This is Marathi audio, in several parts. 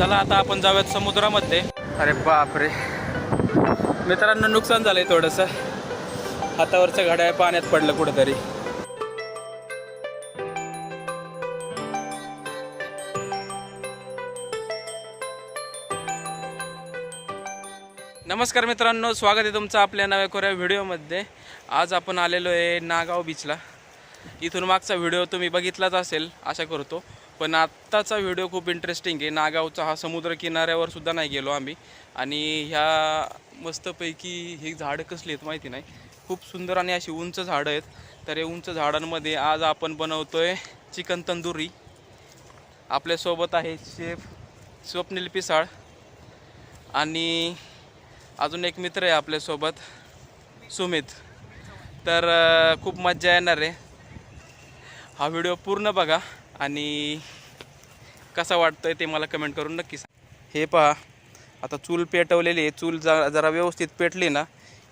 चला आता आपण जाऊयात समुद्रामध्ये. अरे बापरे. मित्रांनो नुकसान झालंय थोडंसं. हातावरचं घड्याळ पाण्यात पडलं कुठंतरी. नमस्कार मित्रांनो स्वागत आहे तुमचं आपल्या नव्या कोऱ्या व्हिडिओमध्ये. आज आपण आलेलो आहे नागाव बीचला इथून मागचा व्हिडिओ तुम्ही बघितलाच असेल आशा करतो. पण आत्ताचा व्हिडिओ खूप इंटरेस्टिंग आहे. नागावचा हा समुद्र किनाऱ्यावर सुद्धा नाही गेलो आम्ही. आणि ह्या मस्तपैकी ही झाडं कसली आहेत माहिती नाही. खूप सुंदर आणि अशी उंच झाडं आहेत. तर या उंच झाडांमध्ये आज आपण बनवतो आहे चिकन तंदुरी. आपल्यासोबत आहे शेफ स्वप्नील पिसाळ. आणि अजून एक मित्र आहे आपल्यासोबत सुमित. तर खूप मज्जा येणार आहे. हा व्हिडिओ पूर्ण बघा. आणि कसा वाटतोय ते मला कमेंट करून नक्की सांग. हे पहा आता चूल पेटवलेली आहे. चूल जा जरा व्यवस्थित पेटली ना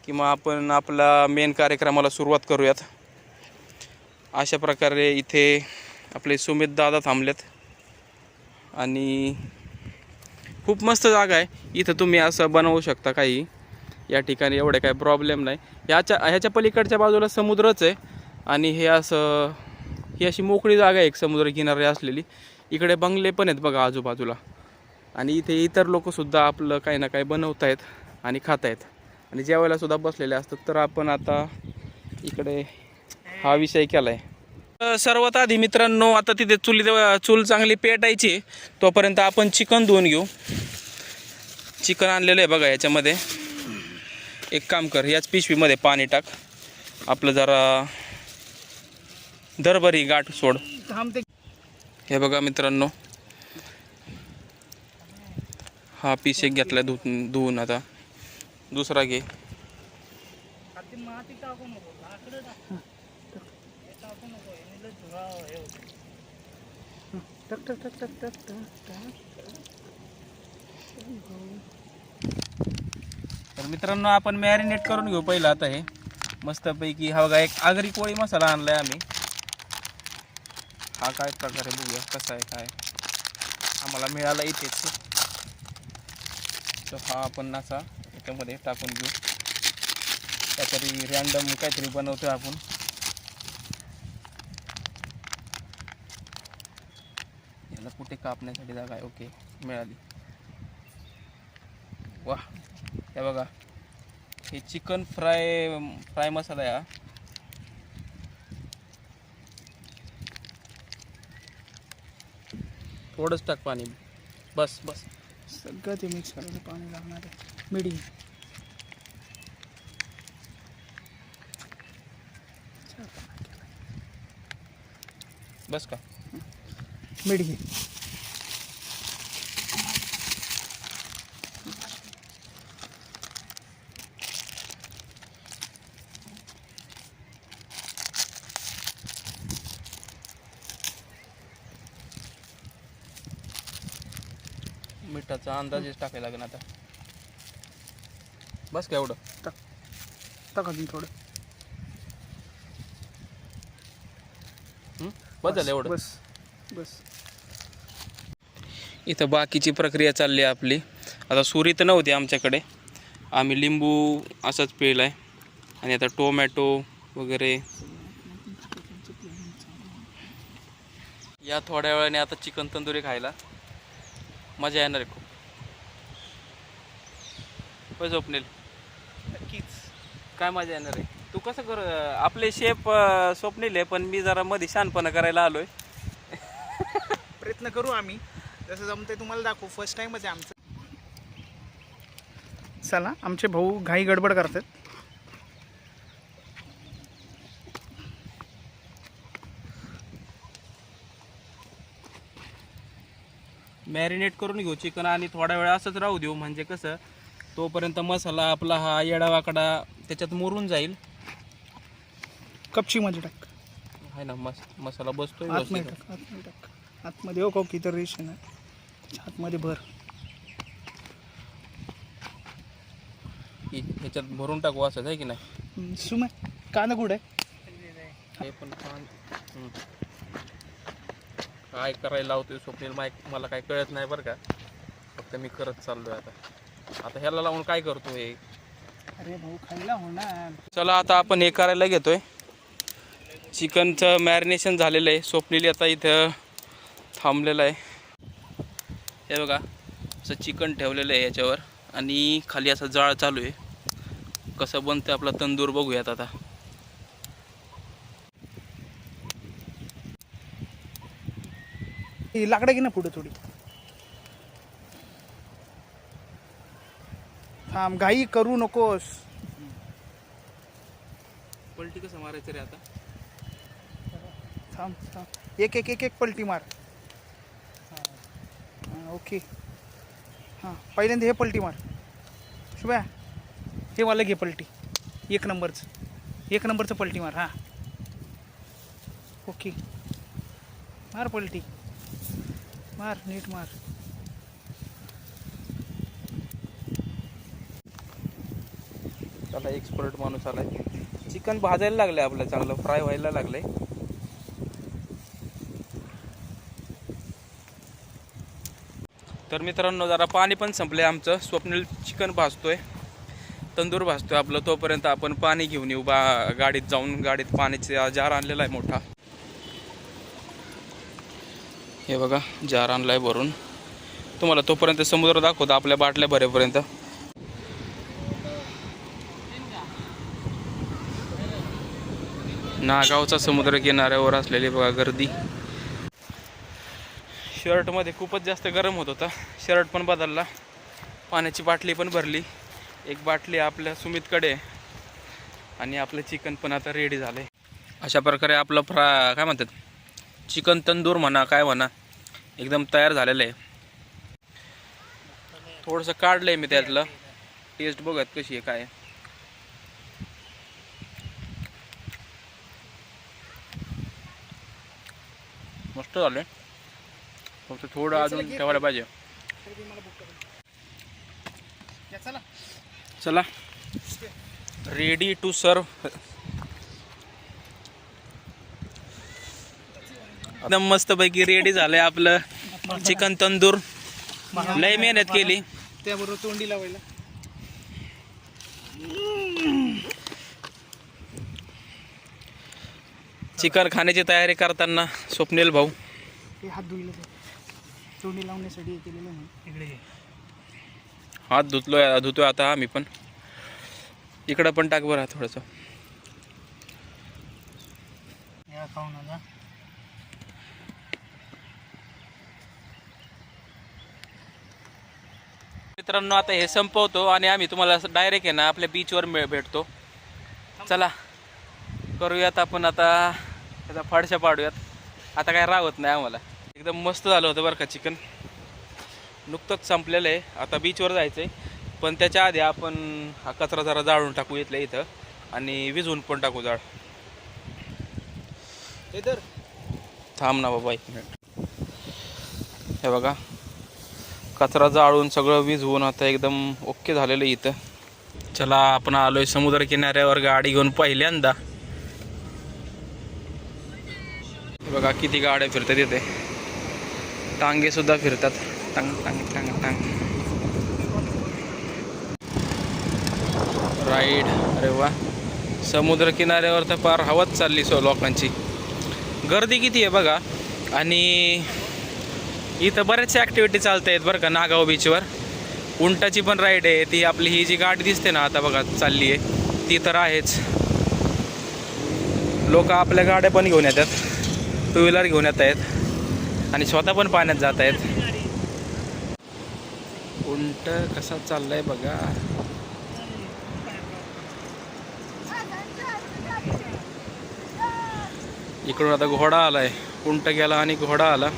की मग आपण आपला मेन कार्यक्रमाला सुरुवात करूयात. अशा प्रकारे इथे आपले सुमित दादा थांबलेत. आणि खूप मस्त जागा आहे. इथं तुम्ही असं बनवू शकता काही. या ठिकाणी एवढे काही प्रॉब्लेम नाही. ह्याच्या ह्याच्या पलीकडच्या बाजूला समुद्रच आहे. आणि हे असं ही अशी मोकळी जागा आहे एक समुद्रकिनारी असलेली. इकडे बंगले पण आहेत बघा आजूबाजूला. आणि इथे इतर लोकसुद्धा आपलं काही ना काही बनवत आहेत आणि खात आहेत आणि जेवायलासुद्धा बसलेले असतात. तर आपण आता इकडे हा विषय केला आहे सर्वात आधी मित्रांनो आता तिथे चुली चूल चांगली पेटायची तोपर्यंत आपण चिकन धुवून घेऊ. चिकन आणलेलं आहे बघा याच्यामध्ये. एक काम कर याच पिशवीमध्ये पाणी टाक. आपलं जरा दरभरी गाठ सोड. हे बघा मित्रांनो. हा पीस एक घेतला धुवून धुवून आता. दुसरा घे. तर मित्रांनो आपण मॅरिनेट करून घेऊ पहिलं आता हे. मस्तपैकी हा बघा एक आगरी कोळी मसाला आणलाय आम्ही. हा काय प्रकार आहे बघूया कसा आहे काय आम्हाला मिळाला इथेच. तर हा आपण असा याच्यामध्ये टाकून घेऊ. काहीतरी रॅन्डम काहीतरी बनवतो आपण. याला कुठे कापण्यासाठी जागा आहे? ओके मिळाली. वा हे बघा. हे चिकन फ्राय फ्राय मसाला आहे हा. थोडंच टाक पानी बस बस. सग ते मिक्स कर पानी लागणार आहे. मिडियम. बस का? मिडियम. मिठाचा अंदाजच टाकायला लागेल आता. बस का एवढं? टाक. अजून थोडं. हं? बस झालं एवढं. बस बस. इथं बाकीची प्रक्रिया चालली आहे आपली. आता सुरी तर नव्हती आमच्याकडे. आम्ही लिंबू असाच पिळला आहे आणि आता टोमॅटो वगैरे. या थोड्या वेळाने आता चिकन तंदुरी खायला मजा येणार आहे खूप. होय स्वप्नील नक्कीच. काय मजा येणार आहे? तू कसं कर आपले शेप स्वप्नील आहे पण मी जरा मध्ये शानपणा करायला आलोय. प्रयत्न करू आम्ही. जसं जमते तुम्हाला दाखवू. फर्स्ट टाइमच आहे आमचं. चला आमचे भाऊ घाई गडबड करतात. मॅरिनेट करून घेऊ चिकन आणि थोडा वेळ असंच राहू देऊ. म्हणजे कसं तोपर्यंत मसाला आपला हा येडावाकडा त्याच्यात मुरून जाईल. कपशीमध्ये टाक. आहे ना मस मसाला बसतोय आतमध्ये. टाक आतमध्ये टाक. आतमध्ये हो की तर रेशन आहे त्याच्या आतमध्ये भर. ह्याच्यात भरून टाकू असं आहे की नाही? हम्म, सुमय कांदा कुठं आहे. हे पण छान. हम्म. काय करायला लावतोय स्वप्नील माईक मला काय कळत नाही बरं का. फक्त मी करत चाललोय आता. आता ह्याला लावून काय करतोय अरे भाऊ खायला होणार. चला आता आपण हे करायला घेतोय. चिकनचं मॅरिनेशन झालेलं आहे. स्वप्नीली आता इथं थांबलेलं आहे. हे बघा असं चिकन ठेवलेलं आहे याच्यावर. आणि खाली असं जाळ चालू आहे. कसं बनतं आपला तंदूर बघूयात आता. ही लाकडं घे ना पुढे थोडी? थांब घाई करू नकोस. पलटी कसं मारायचं रे आता? थांब थांब. एक एक एक एक पलटी मार. हां ओके. हां पहिल्यांदा हे पलटी मार. शुभ्या हे मला घे पलटी. एक नंबरचं. एक नंबरचं पलटी मार हां. ओके. मार पलटी. मार नीट मार. त्याला एक्सपर्ट माणूस आलाय. चिकन भाजायला लागलंय आपलं चांगलं फ्राय व्हायला लागलंय. तर मित्रांनो जरा पाणी पण संपलंय आमचं. स्वप्नील चिकन भाजतोय. तंदूर भाजतोय आपलं. तोपर्यंत आपण पाणी घेऊन येऊ. बा गाडीत जाऊन गाडीत पाण्याचा जार आणलेला आहे मोठा. हे बघा जार आणलाय भरून तुम्हाला तोपर्यंत समुद्र दाखवतो आपल्या बाटल्या भरेपर्यंत. नागावचा समुद्र किनाऱ्यावर असलेली बघा गर्दी. शर्टमध्ये खूपच जास्त गरम होत होता. शर्ट पण बदलला. पाण्याची बाटली पण भरली. एक बाटली आपल्या सुमितकडे आणि आपलं चिकन पण आता रेडी झालं आहे अशा प्रकारे आपलं फ्रा काय म्हणतात? चिकन तंदूर म्हणा काय म्हणा एकदम तयार झालेलं आहे. थोडंसं काढलं आहे मी त्यातलं. टेस्ट बघत कशी आहे काय मस्त झालं फक्त थोडं अजून ठेवायला पाहिजे. चला. रेडी टू सर्व एकदम मस्तपैकी रेडी झालंय आपलं चिकन तंदूर. लय मेहनत केली. त्याबरोबर तोंडी लावायला. चिकन खाण्याची तयारी करताना स्वप्नील भाऊ. हे हात धुईल तोंडी लावण्यासाठी केलेलं. हात धुतलोय धुतोय आता आम्ही पण. इकडं पण टाक बरं थोडंसं. खाऊन मित्रांनो आता हे संपवतो आणि आम्ही तुम्हाला डायरेक्ट आहे ना आपल्या बीचवर मिळ भेटतो. चला. करूयात आपण आता त्याचा फाडशा पाडूयात. आता काय राहत नाही आम्हाला. एकदम मस्त झालं होतं बरं का चिकन. नुकतंच संपलेलं आहे. आता बीचवर जायचं आहे पण त्याच्या आधी आपण हा कचरा जरा जाळून टाकू इथल्या इथं आणि विझवून पण टाकू जाळ. इधर. थांब ना बाबा एक मिनिट हे बघा. कचरा जाळून सगळं विझवून आता एकदम ओके झालेलं इथं. चला आपण आलोय समुद्र किनाऱ्यावर. गाडी घेऊन पहिल्यांदा हे बघा किती गाड्या फिरतात इथे. टांगे सुद्धा फिरतात. टांग टांग टांग टांग. राईड अरे वा. समुद्र किनाऱ्यावर तर फार हवाच चालली सो लोकांची. गर्दी किती आहे बघा. आणि इथं बऱ्याचशा ॲक्टिव्हिटी चालत आहेत बरं का नागाव बीचवर उंटाची पण राईड आहे. ती आपली ही जी गाडी दिसते ना आता बघा चालली आहे. ती तर आहेच. लोक आपल्या गाड्या पण घेऊन येतात. टू व्हीलर घेऊन येत आहेत आणि स्वतः पण पाण्यात जात आहेत. उंट कसा चाललाय बघा. इकडून आता घोडा आलाय. उंट गेला आणि घोडा आला.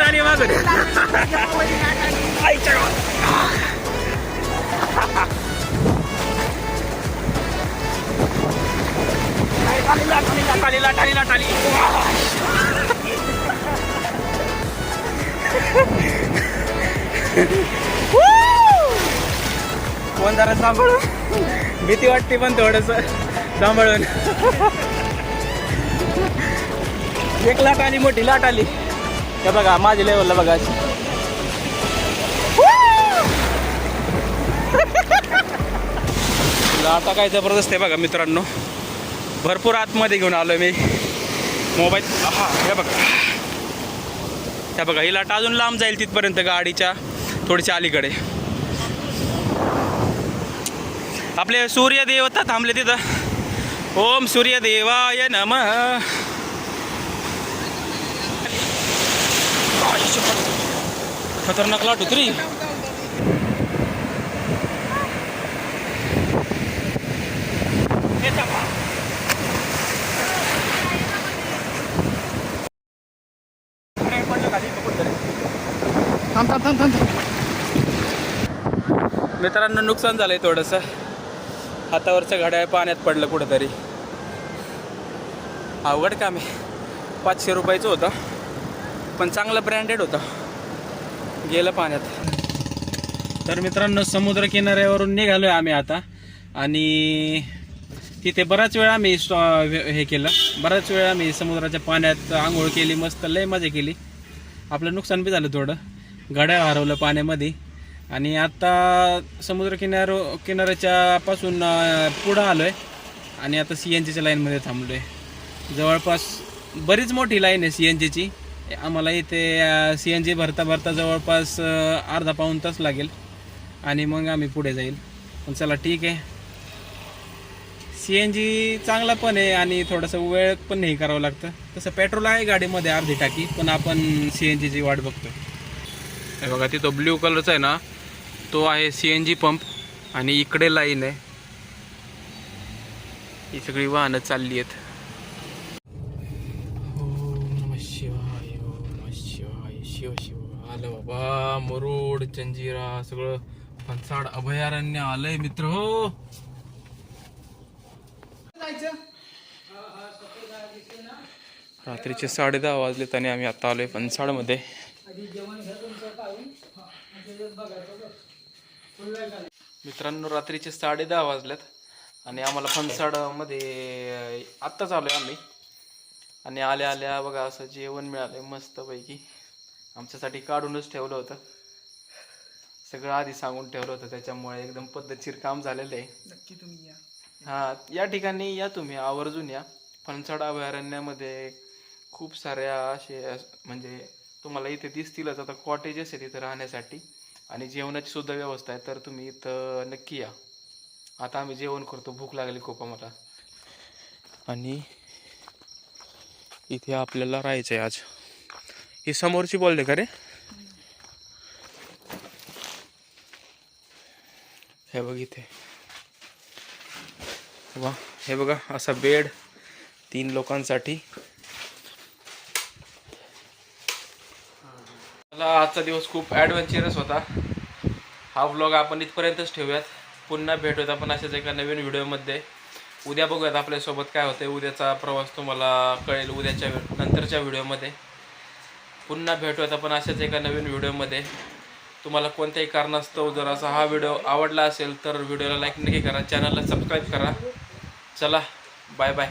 एक आली मागून आईच्या फोन जरा सांभाळून भीती वाटते पण थोडस. सांभाळून. एक लाट आली मोठी लाट आली. हे बघा माझ्या लेवलला बघा. आता लाटा काय जबरदस्त आहे बघा मित्रांनो. भरपूर आतमध्ये घेऊन आलो मी. मोबाईल हा हे बघा. त्या बघा ही लाट अजून लांब जाईल तिथपर्यंत गाडीच्या थोडीशी अलीकडे. आपले सूर्यदेवता थांबले तिथं. ओम सूर्यदेवाय नम. खतरनाक लाट उतरी थांब थांब थांब थांब थांब. मित्रांनो नुकसान झालंय थोडंसं. हातावरचं घड्याळ पाण्यात पडलं कुठंतरी. अवघड काम आहे. पाचशे रुपयाचं होतं. पण चांगलं ब्रँडेड होतं. गेलं पाण्यात. तर मित्रांनो समुद्र किनाऱ्यावरून निघालो आहे आम्ही आता. आणि तिथे बराच वेळ आम्ही हे केलं. बराच वेळ आम्ही समुद्राच्या पाण्यात आंघोळ केली मस्त लय मजा केली. आपलं नुकसान बी झालं थोडं. गाड्या हरवलं पाण्यामध्ये. आणि आता समुद्र किनार किनाऱ्याच्या पासून पुढं आलो आहे आणि आता सी एन जीच्या लाईनमध्ये थांबलो आहे जवळपास बरीच मोठी लाईन आहे सी एन जीची. आम्हाला इथे सी एन जी भरता भरता जवळपास अर्धा पाऊण तास लागेल. आणि मग आम्ही पुढे जाईल. पण चला ठीक आहे. सी एन जी चांगला पण आहे आणि थोडंसं वेळ पण नाही करावं लागतं. तसं पेट्रोल आहे गाडीमध्ये अर्धी टाकी पण आपण सी एन जीची वाट बघतो हे बघा तिथं ब्ल्यू कलरचा आहे ना तो आहे सी एन जी पंप आणि इकडे लाईन आहे. ही सगळी वाहनं चालली आहेत. बाबा मरुड जंजिरा सगळं फणसाड अभयारण्य आलंय मित्र हो. रात्रीचे साडे दहा वाजलेत आणि आम्ही आता आलोय फणसाडमध्ये. मित्रांनो रात्रीचे साडे दहा वाजल्यात आणि आम्हाला फणसाडमध्ये आत्ताच आलोय आम्ही. आणि आल्या आल्या बघा असं जेवण मिळालंय मस्तपैकी. आमच्यासाठी काढूनच ठेवलं होतं. सगळं आधी सांगून ठेवलं होतं त्याच्यामुळे एकदम पद्धतशीर काम झालेलं आहे. नक्की तुम्ही या. हा या ठिकाणी या तुम्ही आवर्जून या. फणसाड अभयारण्यामध्ये खूप साऱ्या असे अस- म्हणजे तुम्हाला इथे दिसतीलच आता कॉटेजेस आहेत इथं राहण्यासाठी. आणि जेवणाची सुद्धा व्यवस्था आहे तर तुम्ही इथं नक्की या. आता आम्ही जेवण करतो भूक लागली खूप आम्हाला. आणि इथे आपल्याला राहायचं आहे आज. ही समोरची बोलले का रे? हे बघ इथे. वा हे बघा असा बेड तीन लोकांसाठी. मला आजचा दिवस खूप ॲडव्हेंचरस होता. हा व्लॉग आपण इथपर्यंतच ठेवूयात. पुन्हा भेटूयात आपण अशाच एका नवीन व्हिडिओमध्ये उद्या बघूयात आपल्यासोबत काय होते उद्याचा प्रवास तुम्हाला कळेल उद्याच्या नंतरच्या व्हिडिओमध्ये पुन्हा भेटूयात आपण अशाच एका नवीन व्हिडिओमध्ये. तुम्हाला कोणत्याही कारणास्तव जर असा हा व्हिडिओ आवडला असेल तर व्हिडिओला लाईक नक्की करा चॅनलला सबस्क्राईब करा. चला बाय बाय